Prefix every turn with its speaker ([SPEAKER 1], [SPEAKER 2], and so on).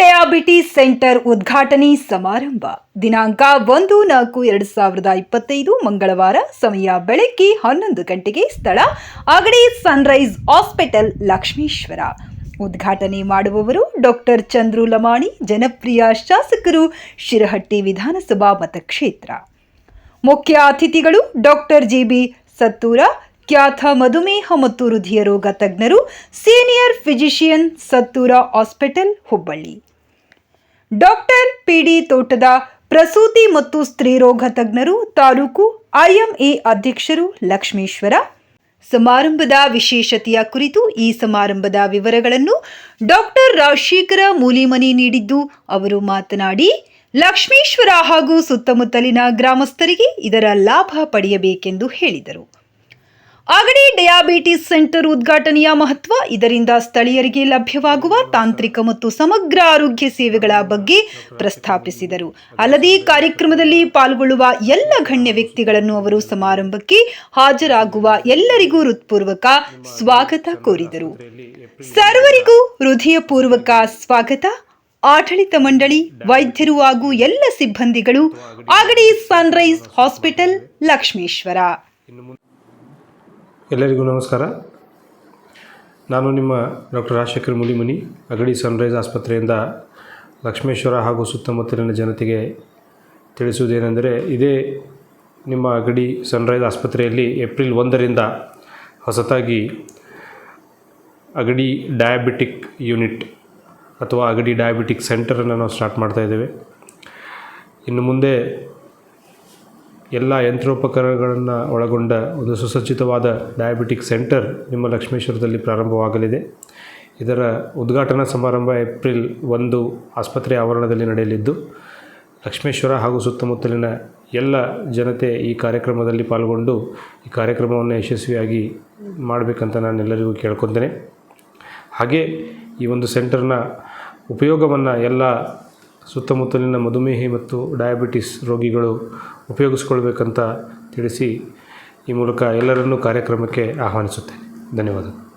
[SPEAKER 1] Diabetes centre ಉದ್ಘಾಟನೆ ಸಮಾರಂಭ. ದಿನಾಂಕ ಒಂದು ನಾಲ್ಕು ಎರಡು ಸಾವಿರದ ಇಪ್ಪತ್ತೈದು ಮಂಗಳವಾರ ಸಮಯ ಬೆಳಗ್ಗೆ ಹನ್ನೊಂದು ಗಂಟೆಗೆ ಸ್ಥಳ ಅಗಡಿ ಸನ್ರೈಸ್ ಹಾಸ್ಪಿಟಲ್ ಲಕ್ಷ್ಮೀಶ್ವರ. ಉದ್ಘಾಟನೆ ಮಾಡುವವರು ಡಾಕ್ಟರ್ ಚಂದ್ರು ಲಮಾಣಿ, ಜನಪ್ರಿಯ ಶಾಸಕರು ಶಿರಹಟ್ಟಿ ವಿಧಾನಸಭಾ ಮತಕ್ಷೇತ್ರ. ಮುಖ್ಯ ಅತಿಥಿಗಳು ಡಾಕ್ಟರ್ ಜಿಬಿ ಸತ್ತೂರ ಖ್ಯಾತ ಮಧುಮೇಹ ಮತ್ತು ಹೃದಯ ರೋಗ ತಜ್ಞರು senior physician ಸತ್ತೂರ hospital, Hubballi. Doctor P D Thotad ಪ್ರಸೂತಿ ಮತ್ತು ಸ್ತ್ರೀರೋಗ ತಜ್ಞರು ತಾಲೂಕು ಐಎಂಎ ಅಧ್ಯಕ್ಷರು ಲಕ್ಷ್ಮೇಶ್ವರ. ಸಮಾರಂಭದ ವಿಶೇಷತೆಯ ಕುರಿತು ಈ ಸಮಾರಂಭದ ವಿವರಗಳನ್ನು ಡಾಕ್ಟರ್ ರಾಜಶೇಖರ ಮೂಲಿಮನಿ ನೀಡಿದ್ದು ಅವರು ಮಾತನಾಡಿ, ಲಕ್ಷ್ಮೀಶ್ವರ ಹಾಗೂ ಸುತ್ತಮುತ್ತಲಿನ ಗ್ರಾಮಸ್ಥರಿಗೆ ಇದರ ಲಾಭ ಪಡೆಯಬೇಕೆಂದು ಹೇಳಿದರು. ಅಗಡಿ ಡಯಾಬಿಟಿಸ್ ಸೆಂಟರ್ ಉದ್ಘಾಟನೆಯ ಮಹತ್ವ ಇದರಿಂದ ಸ್ಥಳೀಯರಿಗೆ ಲಭ್ಯವಾಗುವ ತಾಂತ್ರಿಕ ಮತ್ತು ಸಮಗ್ರ ಆರೋಗ್ಯ ಸೇವೆಗಳ ಬಗ್ಗೆ ಪ್ರಸ್ತಾಪಿಸಿದರು. ಅಲ್ಲದೆ ಕಾರ್ಯಕ್ರಮದಲ್ಲಿ ಪಾಲ್ಗೊಳ್ಳುವ ಎಲ್ಲ ಗಣ್ಯ ವ್ಯಕ್ತಿಗಳನ್ನು ಅವರು ಸಮಾರಂಭಕ್ಕೆ ಹಾಜರಾಗುವ ಎಲ್ಲರಿಗೂ ಹೃತ್ಪೂರ್ವಕ ಸ್ವಾಗತ ಕೋರಿದರು. ಸರ್ವರಿಗೂ ಹೃದಯಪೂರ್ವಕ ಸ್ವಾಗತ. ಆಡಳಿತ ಮಂಡಳಿ, ವೈದ್ಯರು ಹಾಗೂ ಎಲ್ಲ ಸಿಬ್ಬಂದಿಗಳು ಆಗಡಿ ಸನ್ರೈಸ್ ಹಾಸ್ಪಿಟಲ್ ಲಕ್ಷ್ಮೇಶ್ವರ.
[SPEAKER 2] ಎಲ್ಲರಿಗೂ ನಮಸ್ಕಾರ. ನಾನು ನಿಮ್ಮ ಡಾಕ್ಟರ್ ರಾಜಶೇಖರ್ ಮುಲಿಮನಿ, ಅಗಡಿ ಸನ್ರೈಸ್ ಆಸ್ಪತ್ರೆಯಿಂದ ಲಕ್ಷ್ಮೇಶ್ವರ ಹಾಗೂ ಸುತ್ತಮುತ್ತಲಿನ ಜನತೆಗೆ ತಿಳಿಸುವುದೇನೆಂದರೆ, ಇದೇ ನಿಮ್ಮ ಅಗಡಿ ಸನ್ರೈಸ್ ಆಸ್ಪತ್ರೆಯಲ್ಲಿ ಏಪ್ರಿಲ್ ಒಂದರಿಂದ ಹೊಸತಾಗಿ ಅಗಡಿ ಡಯಾಬಿಟಿಕ್ ಯೂನಿಟ್ ಅಥವಾ ಅಗಡಿ ಡಯಾಬಿಟಿಕ್ ಸೆಂಟರನ್ನು ನಾವು ಸ್ಟಾರ್ಟ್ ಮಾಡ್ತಾ ಇದ್ದೇವೆ. ಇನ್ನು ಮುಂದೆ ಎಲ್ಲ ಯಂತ್ರೋಪಕರಣಗಳನ್ನು ಒಳಗೊಂಡ ಒಂದು ಸುಸಜ್ಜಿತವಾದ ಡಯಾಬಿಟಿಕ್ ಸೆಂಟರ್ ನಿಮ್ಮ ಲಕ್ಷ್ಮೇಶ್ವರದಲ್ಲಿ ಪ್ರಾರಂಭವಾಗಲಿದೆ. ಇದರ ಉದ್ಘಾಟನಾ ಸಮಾರಂಭ ಏಪ್ರಿಲ್ ಒಂದು ಆಸ್ಪತ್ರೆ ಆವರಣದಲ್ಲಿ ನಡೆಯಲಿದ್ದು, ಲಕ್ಷ್ಮೇಶ್ವರ ಹಾಗೂ ಸುತ್ತಮುತ್ತಲಿನ ಎಲ್ಲ ಜನತೆ ಈ ಕಾರ್ಯಕ್ರಮದಲ್ಲಿ ಪಾಲ್ಗೊಂಡು ಈ ಕಾರ್ಯಕ್ರಮವನ್ನು ಯಶಸ್ವಿಯಾಗಿ ಮಾಡಬೇಕಂತ ನಾನು ಎಲ್ಲರಿಗೂ ಕೇಳ್ಕೊತೇನೆ. ಹಾಗೆ ಈ ಒಂದು ಸೆಂಟರ್ನ ಉಪಯೋಗವನ್ನು ಎಲ್ಲ ಸುತ್ತಮುತ್ತಲಿನ ಮಧುಮೇಹ ಮತ್ತು ಡಯಾಬಿಟಿಸ್ ರೋಗಿಗಳು ಉಪಯೋಗಿಸ್ಕೊಳ್ಬೇಕಂತ ತಿಳಿಸಿ ಈ ಮೂಲಕ ಎಲ್ಲರನ್ನೂ ಕಾರ್ಯಕ್ರಮಕ್ಕೆ ಆಹ್ವಾನಿಸುತ್ತೇನೆ. ಧನ್ಯವಾದ